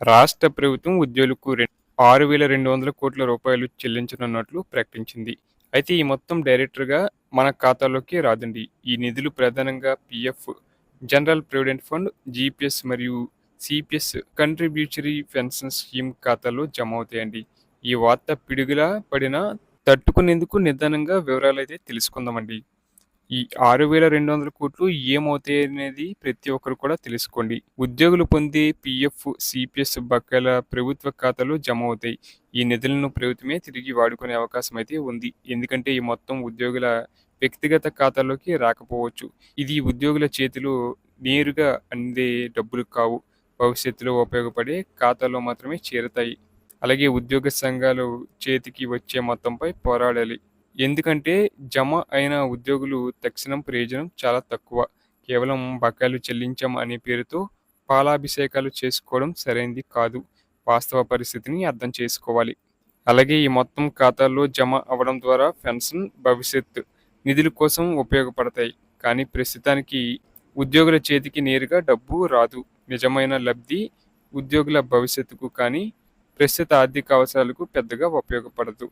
రాష్ట్ర ప్రభుత్వం ఉద్యోగులకు ఆరు వేల రెండు వందల కోట్ల రూపాయలు చెల్లించనున్నట్లు ప్రకటించింది. అయితే ఈ మొత్తం డైరెక్టర్గా మన ఖాతాలోకి రాదండి. ఈ నిధులు ప్రధానంగా PF general provident fund GPS మరియు సిపిఎస్ కంట్రిబ్యూటరీ పెన్షన్ స్కీమ్ ఖాతాలో జమ అవుతాయండి. ఈ వార్త పిడుగులా పడిన తట్టుకునేందుకు నిదానంగా వివరాలు అయితే తెలుసుకుందామండి. ఈ ఆరు వేల రెండు వందల కోట్లు ఏమవుతాయి అనేది ప్రతి ఒక్కరు కూడా తెలుసుకోండి. ఉద్యోగులు పొందే పిఎఫ్ సిపిఎస్ బకాయిల ప్రభుత్వ ఖాతాలో జమ అవుతాయి. ఈ నిధులను ప్రభుత్వమే తిరిగి వాడుకునే అవకాశం అయితే ఉంది. ఎందుకంటే ఈ మొత్తం ఉద్యోగుల వ్యక్తిగత ఖాతాలోకి రాకపోవచ్చు. ఇది ఉద్యోగుల చేతిలో నేరుగా అందే డబ్బులు కావు. భవిష్యత్తులో ఉపయోగపడే ఖాతాలో మాత్రమే చేరుతాయి. అలాగే ఉద్యోగ సంఘాలు చేతికి వచ్చే మొత్తంపై పోరాడాలి. ఎందుకంటే జమ అయిన ఉద్యోగులు తక్షణం ప్రయోజనం చాలా తక్కువ. కేవలం బకాయిలు చెల్లించాం అనే పేరుతో పాలాభిషేకాలు చేసుకోవడం సరైనది కాదు. వాస్తవ పరిస్థితిని అర్థం చేసుకోవాలి. అలాగే ఈ మొత్తం ఖాతాల్లో జమ అవ్వడం ద్వారా పెన్షన్ భవిష్యత్ నిధుల కోసం ఉపయోగపడతాయి. కానీ ప్రస్తుతానికి ఉద్యోగుల చేతికి నేరుగా డబ్బు రాదు. నిజమైన లబ్ధి ఉద్యోగుల భవిష్యత్తుకు కానీ ప్రస్తుత ఆర్థిక అవసరాలకు పెద్దగా ఉపయోగపడదు.